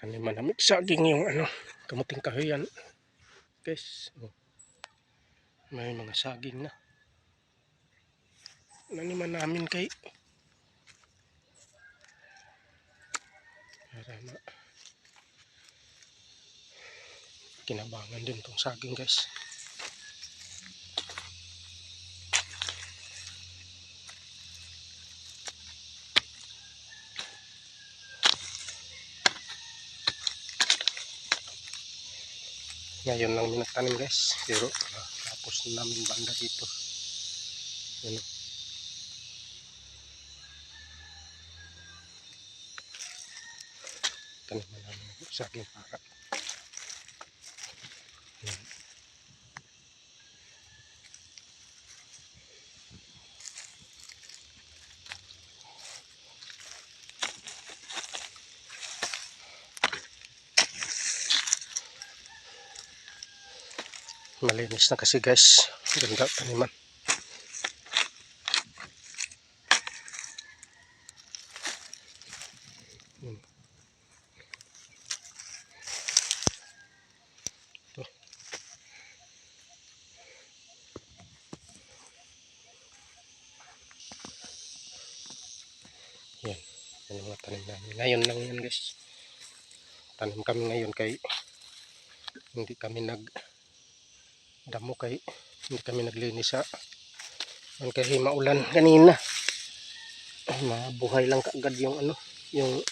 Ano manamit saging yung ano, kamuting kahoyan. Guys, oh. may mga saging na. Naniman namin kay para ma kinabangan din tong saging guys. Ngayon lang minagtanim guys. Pero ah, tapos na namin banda dito. Yan. Taniman namin ng saging para. Yan. Malinis na kasi guys. Ganda taniman. Ito. Yan. Yan mga tanim namin. Ngayon lang yan guys. Tanim kami ngayon kay hindi kami nag damo kay hindi kami naglinis sa yan kasi maulan kanina. Ay, mabuhay lang kaagad yung ano yung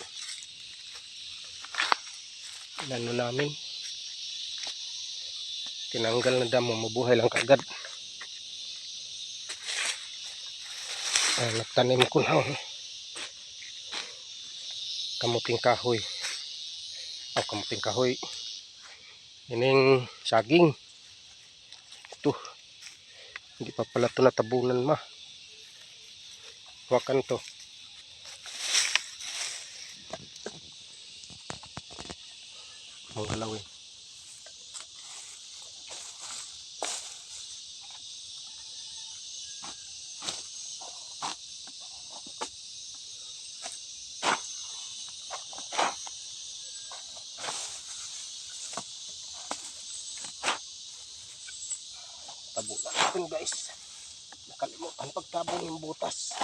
ano namin. Tinanggal na damo mabuhay lang kaagad. Ay, nagtanim ko na kamuting kahoy. O kamuting kahoy. Ining saging hindi pa pala ito natabunan ma. Wakan to. Mga lawin tabo natin guys nakalimutan pagtabong yung butas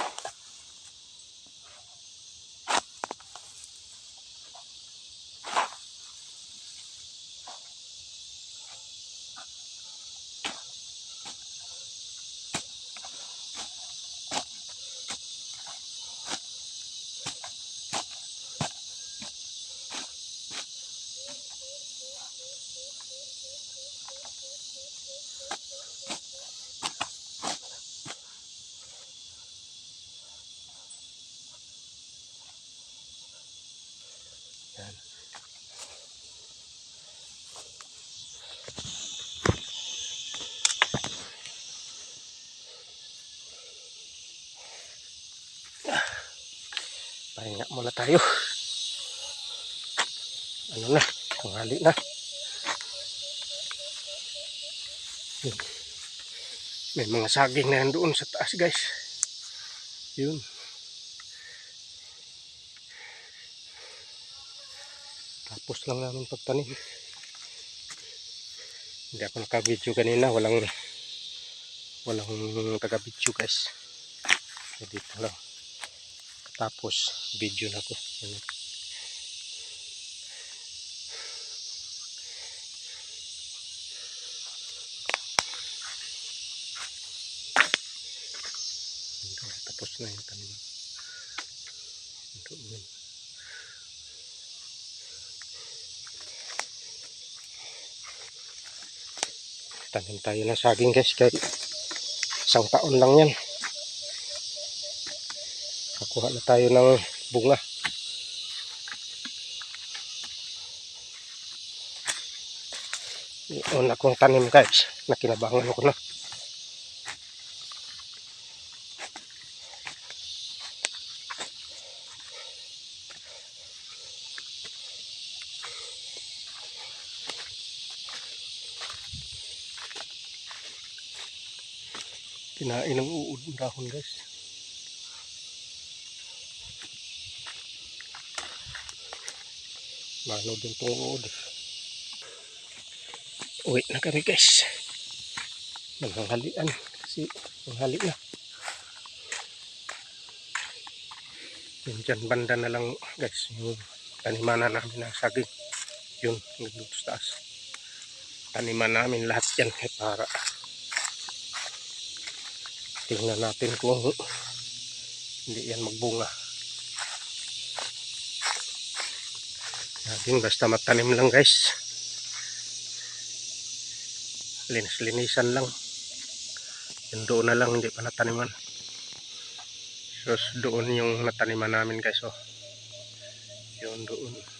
pahinga muna tayo. Ano na? Tanghali na. Yun. may mga saging na doon sa taas guys. Yun. Tapos lang namin pagtanim. Hindi ako naka-video kanina. Walang walang taga-video guys. So, dito lang tapos video na ko Yan. Ito, tapos na yung ito yun. Tanim tayo ng saging guys. Kahit isang taon lang yan kakuha na tayo ng bunga. Yun akong tanim guys. Nakinabangan ko na. Kinain ng ng dahon guys Mano din tungod. Uwi na kami guys. Nanghalian kasi nanghali na. Yun dyan banda na lang guys. Yung taniman na namin na saging. Yun, nandun sa taas. Taniman namin lahat yan eh, para tingnan natin kung hindi yan magbunga. Natin basta matanim lang guys. Linis-linisan lang. Yung doon na lang hindi pa nataniman. So doon yung nataniman namin guys oh. Yun doon.